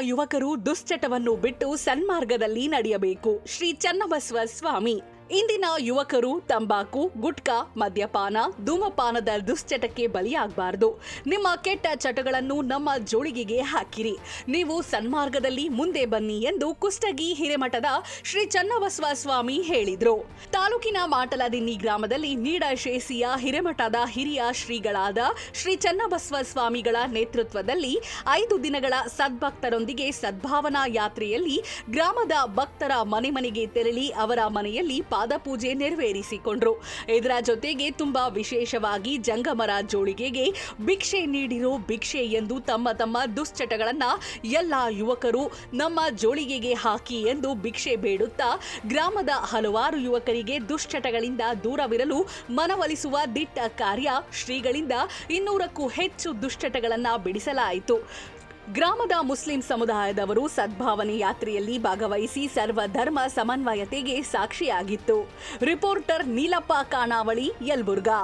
ಯುವಕರು ದುಶ್ಚಟವನ್ನು ಬಿಟ್ಟು ಸನ್ಮಾರ್ಗದಲ್ಲಿ ನಡೆಯಬೇಕು. ಶ್ರೀ ಚನ್ನಬಸವ ಸ್ವಾಮಿ. ಇಂದಿನ ಯುವಕರು ತಂಬಾಕು, ಗುಟ್ಕಾ, ಮದ್ಯಪಾನ, ಧೂಮಪಾನದ ದುಶ್ಚಟಕ್ಕೆ ಬಲಿಯಾಗಬಾರದು. ನಿಮ್ಮ ಕೆಟ್ಟ ಚಟಗಳನ್ನು ನಮ್ಮ ಜೋಳಿಗೆಗೆ ಹಾಕಿರಿ. ನೀವು ಸನ್ಮಾರ್ಗದಲ್ಲಿ ಮುಂದೆ ಬನ್ನಿ ಎಂದು ಕುಷ್ಟಗಿ ಹಿರೇಮಠದ ಶ್ರೀ ಚನ್ನಬಸವ ಸ್ವಾಮಿ ಹೇಳಿದ್ರು. ತಾಲೂಕಿನ ಮಾಟಲದಿನ್ನಿ ಗ್ರಾಮದಲ್ಲಿ ನೀಡಶೇಸಿಯ ಹಿರೇಮಠದ ಹಿರಿಯ ಶ್ರೀಗಳಾದ ಶ್ರೀ ಚನ್ನಬಸವ ಸ್ವಾಮಿಗಳ ನೇತೃತ್ವದಲ್ಲಿ ಐದು ದಿನಗಳ ಸದ್ಭಕ್ತರೊಂದಿಗೆ ಸದ್ಭಾವನಾ ಯಾತ್ರೆಯಲ್ಲಿ ಗ್ರಾಮದ ಭಕ್ತರ ಮನೆ ಮನೆಗೆ ತೆರಳಿ ಅವರ ಮನೆಯಲ್ಲಿ ಪಾದಪೂಜೆ ನೆರವೇರಿಸಿಕೊಂಡರು. ಇದರ ಜೊತೆಗೆ ತುಂಬಾ ವಿಶೇಷವಾಗಿ ಜಂಗಮರ ಜೋಳಿಗೆಗೆ ಭಿಕ್ಷೆ ನೀಡಿರೋ ಭಿಕ್ಷೆ ಎಂದು ತಮ್ಮ ತಮ್ಮ ದುಶ್ಚಟಗಳನ್ನ ಎಲ್ಲ ಯುವಕರು ನಮ್ಮ ಜೋಳಿಗೆಗೆ ಹಾಕಿ ಎಂದು ಭಿಕ್ಷೆ ಬೇಡುತ್ತಾ ಗ್ರಾಮದ ಹಲವಾರು ಯುವಕರಿಗೆ ದುಶ್ಚಟಗಳಿಂದ ದೂರವಿರಲು ಮನವೊಲಿಸುವ ದಿಟ್ಟ ಕಾರ್ಯ ಶ್ರೀಗಳಿಂದ ಇನ್ನೂರಕ್ಕೂ ಹೆಚ್ಚು ದುಶ್ಚಟಗಳನ್ನು ಬಿಡಿಸಲಾಯಿತು. ಗ್ರಾಮದ ಮುಸ್ಲಿಂ ಸಮುದಾಯದವರು ಸದ್ಭಾವನೆ ಯಾತ್ರೆಯಲ್ಲಿ ಭಾಗವಹಿಸಿ ಸರ್ವಧರ್ಮ ಸಮನ್ವಯತೆಗೆ ಸಾಕ್ಷಿಯಾಗಿತ್ತು. ರಿಪೋರ್ಟರ್ ನೀಲಪ್ಪ ಕಾಣಾವಳಿ, ಯಲಬುರ್ಗಾ.